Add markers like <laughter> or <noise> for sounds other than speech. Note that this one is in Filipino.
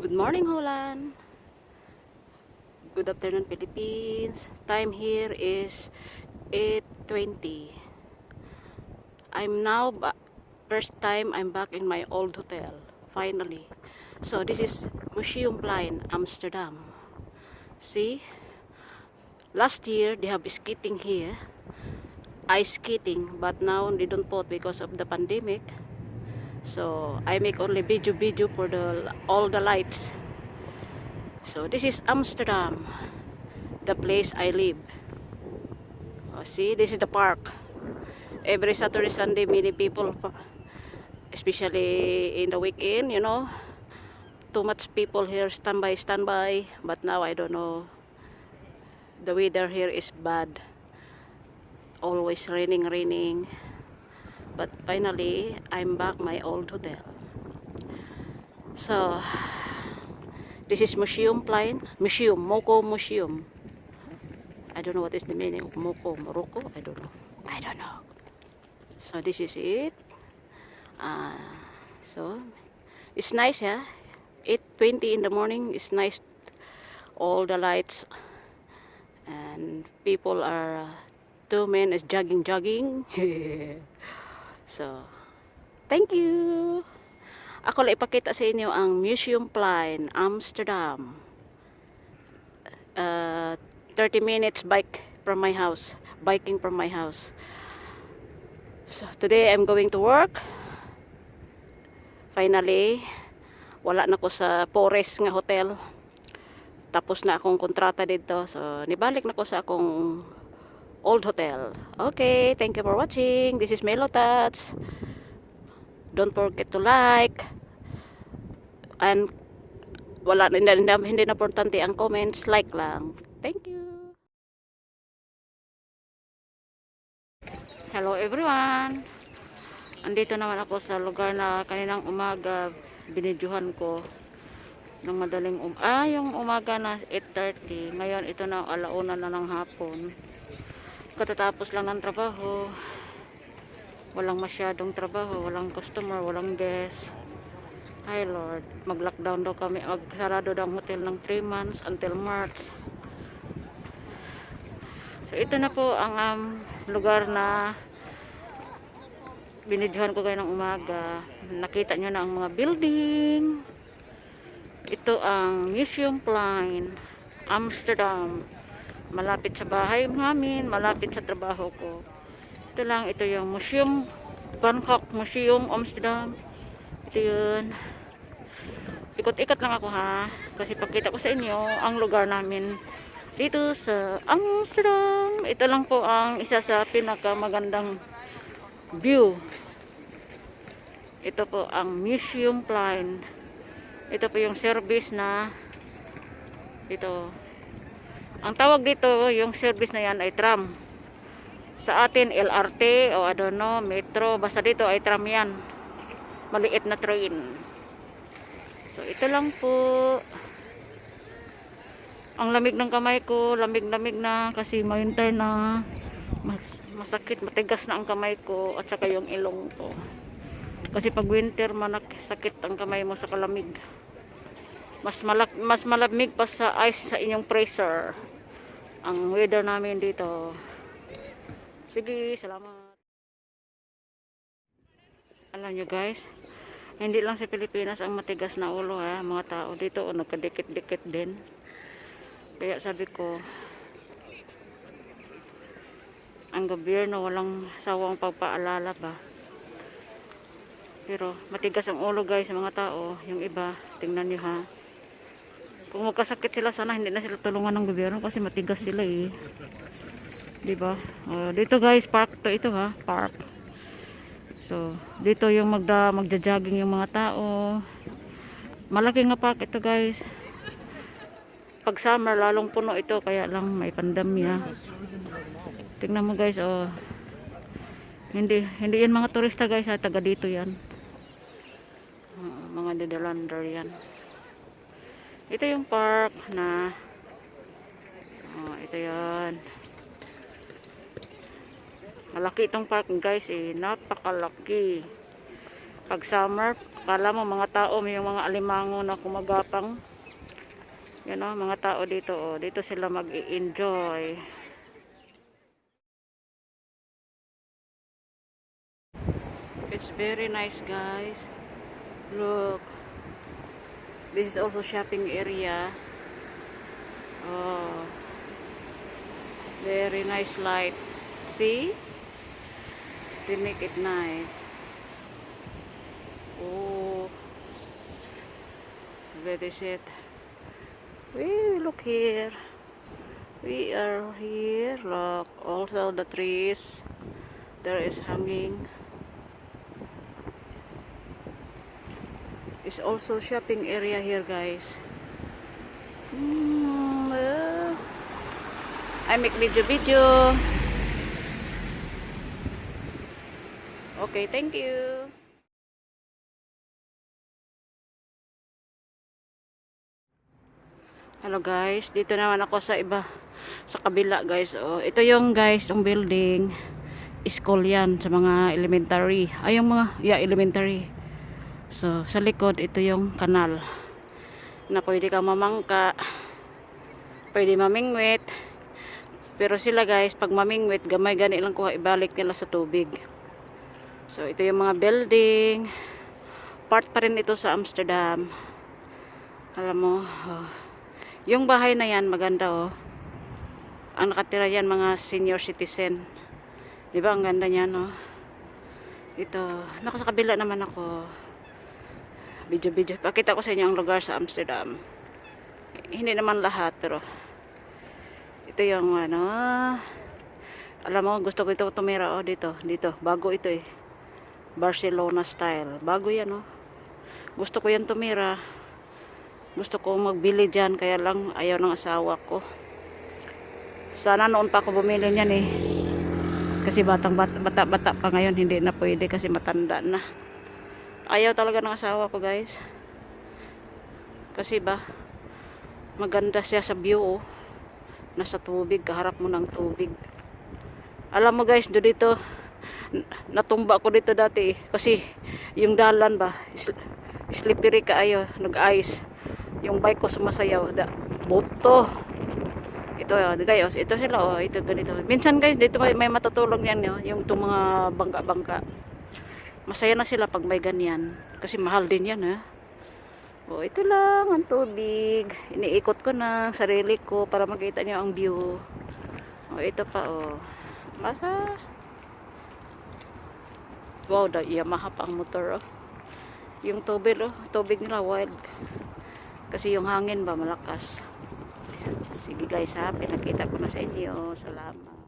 Good morning, Holland. Good afternoon, Philippines. Time here is 8.20. I'm now, first time I'm back in my old hotel. Finally. So, this is Museumplein, Amsterdam. See? Last year, they have skating here. Ice skating. But now, they don't put because of the pandemic. So I make only video video for the all the lights. So this is Amsterdam, the place I live. Oh, see, this is the park. Every Saturday, Sunday, many people, especially in the weekend, you know, too much people here standby, standby. But now I don't know. The weather here is bad. Always raining, raining. But finally, I'm back my old hotel. So, this is Museum Plain. Museum, Moko Museum. I don't know what is the meaning of Moko, Morocco. I don't know. I don't know. So, this is it. Uh, so, it's nice, yeah? 8.20 in the morning. It's nice. All the lights. And people are... Uh, two men is jogging, jogging. <laughs> So, thank you! Ako lang ipakita sa inyo ang Museum Plain, Amsterdam. Uh, 30 minutes bike from my house. Biking from my house. So, today I'm going to work. Finally, wala na ko sa Forest nga hotel. Tapos na akong kontrata dito. So, nibalik na ko sa akong old hotel. Okay, thank you for watching. This is Melo Tats. Don't forget to like. And wala hindi, hindi, hindi na importante ang comments, like lang. Thank you. Hello everyone. Andito naman ako sa lugar na kaninang umaga binidyohan ko ng madaling um ah yung umaga na 8:30 ngayon ito na alauna na ng hapon katatapos lang ng trabaho. Walang masyadong trabaho walang customer, walang guest. Hi lord mag lockdown daw kami. Magsarado daw ang hotel ng 3 months until March. So ito na po ang um, lugar na binidyohan ko kayo ng umaga. Nakita nyo na ang mga building. Ito ang Museum Plain Amsterdam malapit sa bahay namin, malapit sa trabaho ko. Ito lang, ito yung Museum, Bangkok Museum, Amsterdam. Ito yun. Ikot-ikot lang ako ha, kasi pagkita ko sa inyo ang lugar namin dito sa Amsterdam. Ito lang po ang isa sa pinakamagandang view. Ito po ang Museum Plain. Ito po yung service na ito ang tawag dito, yung service na yan ay tram. Sa atin, LRT o know, metro. Basta dito ay tram yan. Maliit na train. So, ito lang po. Ang lamig ng kamay ko, lamig-lamig na kasi winter na. Mas, masakit, matigas na ang kamay ko at saka yung ilong ko. Kasi pag winter, manakit ang kamay mo sa kalamig mas malak mas malamig pa sa ice sa inyong freezer. Ang weather namin dito. Sige salamat. Alam nyo guys hindi lang sa Pilipinas ang matigas na ulo ha mga tao. Dito o nagkadikit-dikit din. Kaya sabi ko ang gobyerno walang sawang pagpaalala ba? Pero matigas ang ulo guys mga tao. Yung iba tingnan nyo ha kung magkasakit sila sana hindi na sila tulungan ng gobyerno kasi matigas sila eh. 'Di ba? Uh, dito guys, park to ito ha, park. So, dito yung magda magja-jogging yung mga tao. Malaki nga park ito guys. Pag summer lalong puno ito kaya lang may pandemya. Tingnan mo guys, oh. Hindi hindi yan mga turista guys, ha, taga dito 'yan. Uh, mga Netherlander 'yan ito yung park na oh, ito yan malaki itong park guys eh napakalaki pag summer Akala mo mga tao, may mga alimango na kumagapang. Yan o, mga tao dito o. Dito sila mag-enjoy. It's very nice guys. Look. This is also shopping area. Oh. Very nice light. See? They make it nice. Oh. That is it. We look here. We are here. Look. Also the trees. There is hanging. It's also shopping area here guys. Mm, uh, I make video video. Okay, thank you. Hello guys, dito naman ako sa iba sa kabila guys. Oh, ito yung guys, yung building. School yan sa mga elementary. Ay, yung mga, yeah, elementary. So, sa likod, ito yung kanal. Na pwede kang mamangka. Pwede mamingwit. Pero sila guys, pag mamingwit, gamay gani lang kuha, ibalik nila sa tubig. So, ito yung mga building. Part pa rin ito sa Amsterdam. Alam mo, oh. yung bahay na yan, maganda oh. Ang nakatira yan, mga senior citizen. Di ba, ang ganda niya, no? Ito, nakasakabila naman ako. Video-video. Pakita ko sa inyo ang lugar sa Amsterdam. Hindi naman lahat, pero ito yung ano, alam mo, gusto ko ito tumira, oh, dito, dito. Bago ito eh. Barcelona style. Bago yan, oh. Gusto ko yan tumira. Gusto ko magbili dyan, kaya lang ayaw ng asawa ko. Sana noon pa ako bumili niyan eh. Kasi batang bata, bata, bata pa ngayon, hindi na pwede kasi matanda na. Ayaw talaga ng asawa ko guys. Kasi ba, maganda siya sa view oh. Nasa tubig, kaharap mo ng tubig. Alam mo guys, do dito, natumba ko dito dati eh. Kasi yung dalan ba, slippery ka ayo, nag-ice. Yung bike ko sumasayaw, da, boto. Ito, oh, guys, ito sila, oh, ito ganito. Minsan guys, dito may, may matutulog yan, oh, yung itong mga bangka-bangka. Masaya na sila pag may ganyan. Kasi mahal din yan, eh. Oh, ito lang ang tubig. Iniikot ko na sarili ko para makita niyo ang view. Oh, ito pa, oh. Masa. Wow, da Yamaha pa ang motor, oh. Yung tubig, oh. Tubig nila, wild. Kasi yung hangin ba, malakas. Sige guys ha, pinakita ko na sa inyo. Salamat.